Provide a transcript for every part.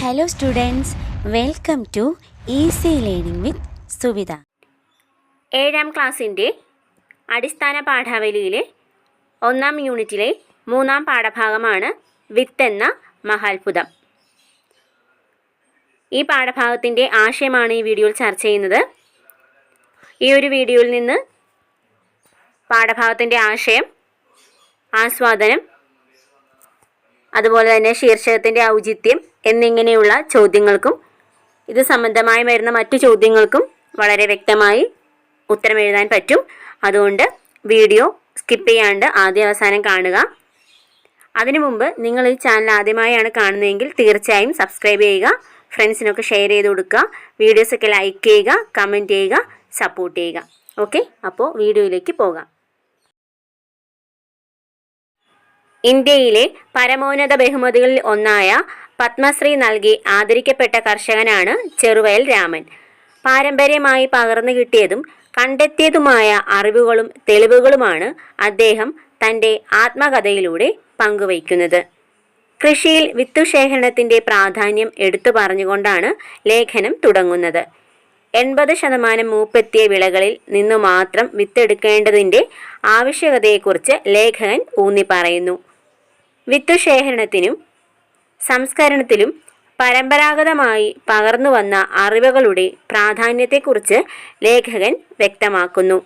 Hello students welcome to easy learning with Suvidha ഏഴാം ക്ലാസ്സിന്റെ അടിസ്ഥാന പാഠാവലിയിലെ ഒന്നാം യൂണിറ്റിലെ മൂന്നാം പാഠഭാഗമാണ് വിത്തെന്ന മഹാത്ഭുതം. ഈ പാഠഭാഗത്തിന്റെ ആശയമാണ് ഈ വീഡിയോയിൽ ചർച്ച ചെയ്യുന്നത്. ഈ ഒരു വീഡിയോയിൽ നിന്ന് പാഠഭാഗത്തിന്റെ ആശയം ആസ്വാദനം അതുപോലെ തന്നെ ശീർഷകത്തിന്റെ ഔചിത്യം എന്നിങ്ങനെയുള്ള ചോദ്യങ്ങൾക്കും ഇത് സംബന്ധമായി വരുന്ന മറ്റു ചോദ്യങ്ങൾക്കും വളരെ വ്യക്തമായി ഉത്തരം എഴുതാൻ പറ്റും. അതുകൊണ്ട് വീഡിയോ സ്കിപ്പ് ചെയ്യാണ്ട് ആദ്യ അവസാനം കാണുക. അതിനു മുമ്പ് നിങ്ങൾ ഈ ചാനൽ ആദ്യമായാണ് കാണുന്നതെങ്കിൽ തീർച്ചയായും സബ്സ്ക്രൈബ് ചെയ്യുക ഫ്രണ്ട്സിനൊക്കെ ഷെയർ ചെയ്ത് കൊടുക്കുക വീഡിയോസൊക്കെ ലൈക്ക് ചെയ്യുക കമന്റ് ചെയ്യുക സപ്പോർട്ട് ചെയ്യുക. ഓക്കെ? അപ്പോൾ വീഡിയോയിലേക്ക് പോകാം. ഇന്ത്യയിലെ പരമോന്നത ബഹുമതികളിൽ ഒന്നായ പത്മശ്രീ നൽകി ആദരിക്കപ്പെട്ട കർഷകനാണ് ചെറുവയൽ രാമൻ. പാരമ്പര്യമായി പകർന്നു കിട്ടിയതും കണ്ടെത്തിയതുമായ അറിവുകളും തെളിവുകളുമാണ് അദ്ദേഹം തന്റെ ആത്മകഥയിലൂടെ പങ്കുവയ്ക്കുന്നത്. കൃഷിയിൽ വിത്തുശേഖരണത്തിന്റെ പ്രാധാന്യം എടുത്തു പറഞ്ഞുകൊണ്ടാണ് ലേഖനം തുടങ്ങുന്നത്. എൺപത് ശതമാനം മൂപ്പെത്തിയ വിളകളിൽ നിന്നു മാത്രം വിത്തെടുക്കേണ്ടതിന്റെ ആവശ്യകതയെക്കുറിച്ച് ലേഖകൻ ഊന്നി പറയുന്നു വിത്തുശേഖരണത്തിനും സംസ്കരണത്തിലും പരമ്പരാഗതമായി പകർന്നു വന്ന അറിവുകളുടെ പ്രാധാന്യത്തെക്കുറിച്ച് ലേഖകൻ വ്യക്തമാക്കുന്നു.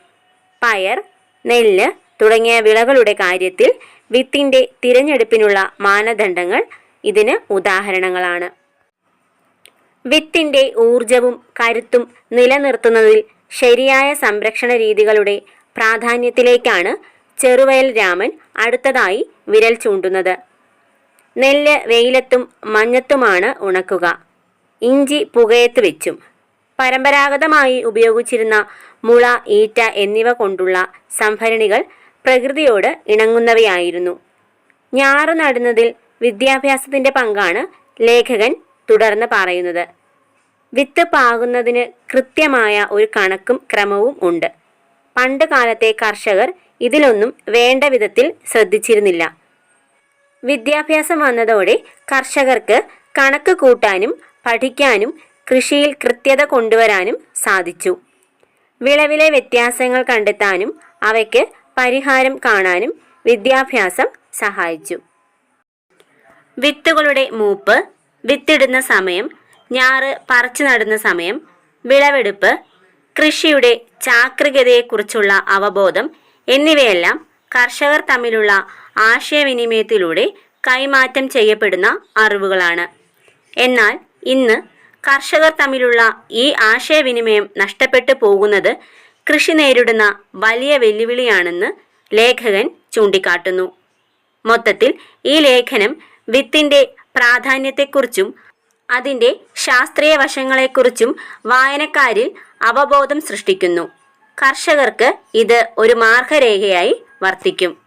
പയർ നെല്ല് തുടങ്ങിയ വിളകളുടെ കാര്യത്തിൽ വിത്തിന്റെ തിരഞ്ഞെടുപ്പിനുള്ള മാനദണ്ഡങ്ങൾ ഇതിന് ഉദാഹരണങ്ങളാണ്. വിത്തിന്റെ ഊർജവും കരുത്തും നിലനിർത്തുന്നതിൽ ശരിയായ സംരക്ഷണ രീതികളുടെ പ്രാധാന്യത്തിലേക്കാണ് ചെറുവയൽ രാമൻ അടുത്തതായി വിരൽ ചൂണ്ടുന്നത്. നെല്ല് വെയിലത്തും മഞ്ഞത്തുമാണ് ഉണക്കുക. ഇഞ്ചി പുകയത്ത് വെച്ചും. പരമ്പരാഗതമായി ഉപയോഗിച്ചിരുന്ന മുള ഈറ്റ എന്നിവ കൊണ്ടുള്ള സംഭരണികൾ പ്രകൃതിയോട് ഇണങ്ങുന്നവയായിരുന്നു. ഞാറ് നടുന്നതിൽ വിദ്യാഭ്യാസത്തിന്റെ പങ്കാണ് ലേഖകൻ തുടർന്ന് പറയുന്നത്. വിത്ത് പാകുന്നതിന് കൃത്യമായ ഒരു കണക്കും ക്രമവും ഉണ്ട്. പണ്ട് കാലത്തെ കർഷകർ ഇതിലൊന്നും വേണ്ട വിധത്തിൽ ശ്രദ്ധിച്ചിരുന്നില്ല. വിദ്യാഭ്യാസം വന്നതോടെ കർഷകർക്ക് കണക്ക് കൂട്ടാനും പഠിക്കാനും കൃഷിയിൽ കൃത്യത കൊണ്ടുവരാനും സാധിച്ചു. വിളവിലെ വ്യത്യാസങ്ങൾ കണ്ടെത്താനും അവയ്ക്ക് പരിഹാരം കാണാനും വിദ്യാഭ്യാസം സഹായിച്ചു. വിത്തുകളുടെ മൂപ്പ് വിത്തിടുന്ന സമയം ഞാറ് പറിച്ചു നടുന്ന സമയം വിളവെടുപ്പ് കൃഷിയുടെ ചാക്രികതയെക്കുറിച്ചുള്ള അവബോധം എന്നിവയെല്ലാം കർഷകർ തമ്മിലുള്ള ആശയവിനിമയത്തിലൂടെ കൈമാറ്റം ചെയ്യപ്പെടുന്ന അറിവുകളാണ്. എന്നാൽ ഇന്ന് കർഷകർ തമ്മിലുള്ള ഈ ആശയവിനിമയം നഷ്ടപ്പെട്ടു പോകുന്നത് കൃഷി നേരിടുന്ന വലിയ വെല്ലുവിളിയാണെന്ന് ലേഖകൻ ചൂണ്ടിക്കാട്ടുന്നു. മൊത്തത്തിൽ ഈ ലേഖനം വിത്തിന്റെ പ്രാധാന്യത്തെക്കുറിച്ചും അതിന്റെ ശാസ്ത്രീയ വശങ്ങളെക്കുറിച്ചും വായനക്കാരിൽ അവബോധം സൃഷ്ടിക്കുന്നു. കർഷകർക്ക് ഇത് ഒരു മാർഗരേഖയായി വർത്തിക്കും.